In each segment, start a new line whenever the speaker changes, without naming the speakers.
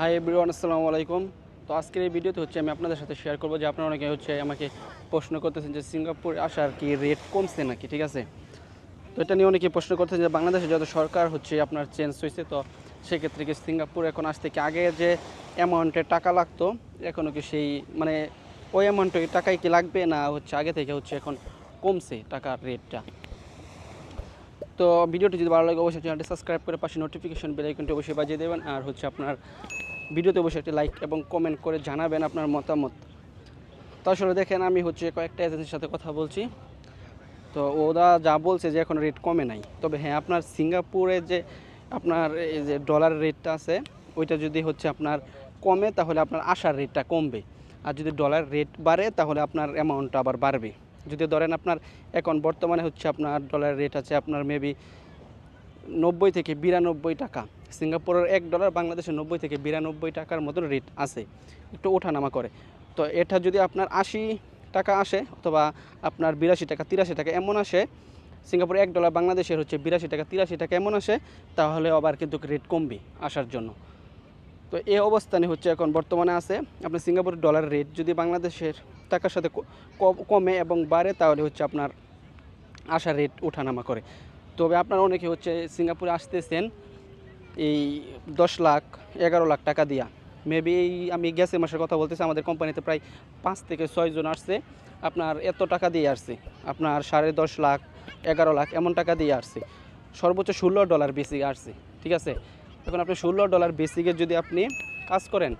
Hi everyone আসসালামু আলাইকুম। তো আজকের এই ভিডিওতে হচ্ছে আমি আপনাদের সাথে শেয়ার করব যে আপনারা অনেকে হচ্ছে আমাকে প্রশ্ন করতেছেন যে সিঙ্গাপুর আসার কি রেট কমছে নাকি, ঠিক আছে? তো এটা নিয়ে অনেকে প্রশ্ন করতেছেন যে বাংলাদেশে যত সরকার হচ্ছে আপনার চেঞ্জ হয়েছে, তো সেক্ষেত্রে কি সিঙ্গাপুর এখন আসতে কি আগে যে অ্যামাউন্টে টাকা লাগতো এখনও কি সেই মানে ওই অ্যামাউন্টে টাকাই কি লাগবে না হচ্ছে আগে থেকে হচ্ছে এখন কমছে টাকার রেটটা তো ভিডিওটি যদি ভালো লাগে, অবশ্যই চ্যানেলটি সাবস্ক্রাইব করে পাশে নোটিফিকেশন বেল আইকনটি অবশ্যই বাজিয়ে দেবেন। আর হচ্ছে আপনার ভিডিওতে অবশ্যই একটি লাইক এবং কমেন্ট করে জানাবেন আপনার মতামত। তো আসলে দেখেন, আমি হচ্ছে কয়েকটা এজেন্সির সাথে কথা বলছি। তো ওরা যা বলছে যে এখন রেট কমে নাই। তবে হ্যাঁ আপনার সিঙ্গাপুরে যে আপনার এই যে ডলার রেটটা আছে, ওইটা যদি হচ্ছে আপনার কমে, তাহলে আপনার আসার রেটটা কমবে। আর যদি ডলার রেট বাড়ে, তাহলে আপনার অ্যামাউন্টটা আবার বাড়বে। যদি ধরেন আপনার এখন বর্তমানে হচ্ছে আপনার ডলার রেট আছে আপনার মেবি নব্বই থেকে বিরানব্বই টাকা। সিঙ্গাপুরের এক ডলার বাংলাদেশে নব্বই থেকে বিরানব্বই টাকার মতন রেট আছে। একটু ওঠানামা করে। তো এটা যদি আপনার আশি টাকা আসে অথবা আপনার বিরাশি টাকা, তিরাশি টাকা এমন আসে, সিঙ্গাপুরে এক ডলার বাংলাদেশের হচ্ছে বিরাশি টাকা, তিরাশি টাকা এমন আসে, তাহলে আবার কিন্তু রেট কমবে আসার জন্য। তো এই অবস্থানে হচ্ছে এখন বর্তমানে আছে আপনার সিঙ্গাপুরের ডলার রেট যদি বাংলাদেশের টাকার সাথে কমে এবং বাড়ে, তাহলে হচ্ছে আপনার আসার রেট ওঠানামা করে। তবে আপনারা অনেকে হচ্ছে সিঙ্গাপুরে আসতেছেন এই দশ লাখ, এগারো লাখ টাকা দিয়া। মেবি এই আমি গ্যাসে মাসের কথা বলতেছি, আমাদের কোম্পানিতে প্রায় পাঁচ থেকে ছয় জন আসছে। আপনার এত টাকা দিয়ে আসছে। আপনার সাড়ে দশ লাখ, এগারো লাখ, এমন টাকা দিয়ে আসছে। সর্বোচ্চ ষোলো ডলার বেশি আসছে, ঠিক আছে? এখন আপনি ষোলো ডলার বেসিকে যদি আপনি কাজ করেন,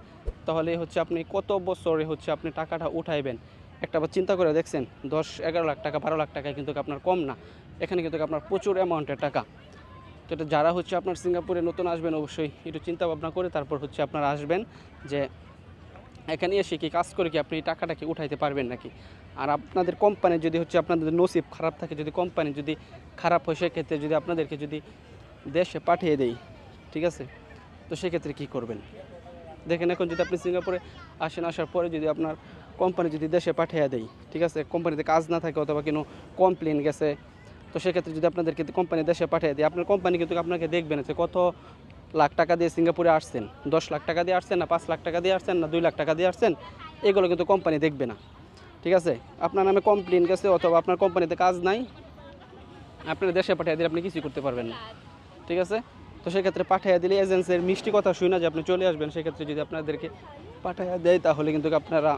তাহলে হচ্ছে আপনি কত বছরে হচ্ছে আপনি টাকাটা উঠাইবেন? একটা বার চিন্তা করে দেখছেন, দশ, এগারো লাখ টাকা, বারো লাখ টাকা কিন্তু আপনার কম না। এখানে কিন্তু আপনার প্রচুর অ্যামাউন্টের টাকা। তো এটা যারা হচ্ছে আপনার সিঙ্গাপুরে নতুন আসবেন, অবশ্যই একটু চিন্তা ভাবনা করে তারপর হচ্ছে আপনারা আসবেন যে এখানে এসে কি কাজ করে কি আপনি এই উঠাইতে পারবেন নাকি? আর আপনাদের কোম্পানি যদি হচ্ছে আপনাদের নসিব খারাপ থাকে, যদি কোম্পানি যদি খারাপ হয়, সেক্ষেত্রে যদি আপনাদেরকে যদি দেশে পাঠিয়ে দেই ঠিক আছে? তো সেক্ষেত্রে কি করবেন? দেখেন, এখন যদি আপনি সিঙ্গাপুরে আসেন, আসার পরে যদি আপনার কোম্পানি যদি দেশে পাঠিয়ে দেয়, ঠিক আছে? কোম্পানিতে কাজ না থাকে অথবা কোনো কমপ্লেন গেছে, তো সেক্ষেত্রে যদি আপনাদেরকে কোম্পানি দেশে পাঠিয়ে দেয়, আপনার কোম্পানি কিন্তু আপনাকে দেখবে না যে কত লাখ টাকা দিয়ে সিঙ্গাপুরে আসছেন। দশ লাখ টাকা দিয়ে আসছেন না, পাঁচ লাখ টাকা দিয়ে আসছেন না, দুই লাখ টাকা দিয়ে আসছেন, এগুলো কিন্তু কোম্পানি দেখবে না। ঠিক আছে? আপনার নামে কমপ্লেন গেছে অথবা আপনার কোম্পানিতে কাজ নাই, আপনার দেশে পাঠিয়ে দিলে আপনি কিছুই করতে পারবেন না। ঠিক আছে? তো সেক্ষেত্রে পাঠিয়ে দিলে এজেন্সির মিষ্টি কথা শুনে যে আপনি চলে আসবেন, সেক্ষেত্রে যদি আপনাদেরকে পাঠাইয়া দেয়, তাহলে কিন্তু আপনারা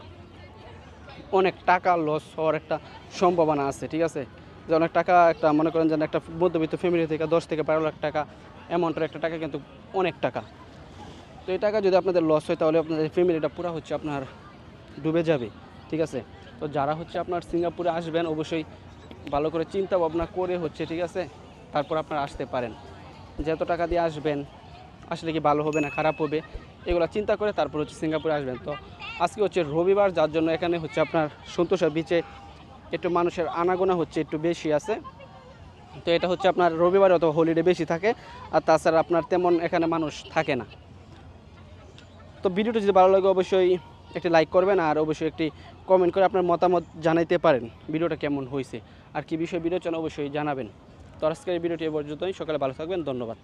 অনেক টাকা লস হওয়ার একটা সম্ভাবনা আছে, ঠিক আছে? যে অনেক টাকা একটা, মনে করেন যেন একটা মধ্যবিত্ত ফ্যামিলি থেকে দশ থেকে বারো লাখ টাকা অ্যামাউন্টের একটা টাকা কিন্তু অনেক টাকা। তো এই টাকা যদি আপনাদের লস হয়, তাহলে আপনাদের ফ্যামিলিটা পুরো হচ্ছে আপনার ডুবে যাবে, ঠিক আছে? তো যারা হচ্ছে আপনার সিঙ্গাপুরে আসবেন, অবশ্যই ভালো করে চিন্তা ভাবনা করে হচ্ছে, ঠিক আছে? তারপর আপনারা আসতে পারেন। যে এত টাকা দিয়ে আসবেন, আসলে কি ভালো হবে না খারাপ হবে, এগুলো চিন্তা করে তারপর হচ্ছে সিঙ্গাপুরে আসবেন। তো আজকে হচ্ছে রবিবার, যার জন্য এখানে হচ্ছে আপনার সন্তোষা বিচে একটু মানুষের আনাগোনা হচ্ছে একটু বেশি আছে। তো এটা হচ্ছে আপনার রবিবার অথবা হলিডে বেশি থাকে, আর তাছাড়া আপনার তেমন এখানে মানুষ থাকে না। তো ভিডিওটা যদি ভালো লাগে, অবশ্যই একটি লাইক করবেন, আর অবশ্যই একটি কমেন্ট করে আপনার মতামত জানাইতে পারেন, ভিডিওটা কেমন হয়েছে আর কি বিষয়ে ভিডিও চান অবশ্যই জানাবেন। তো আজকের ভিডিওটি এ পর্যন্তই। সকালে ভালো থাকবেন ধন্যবাদ।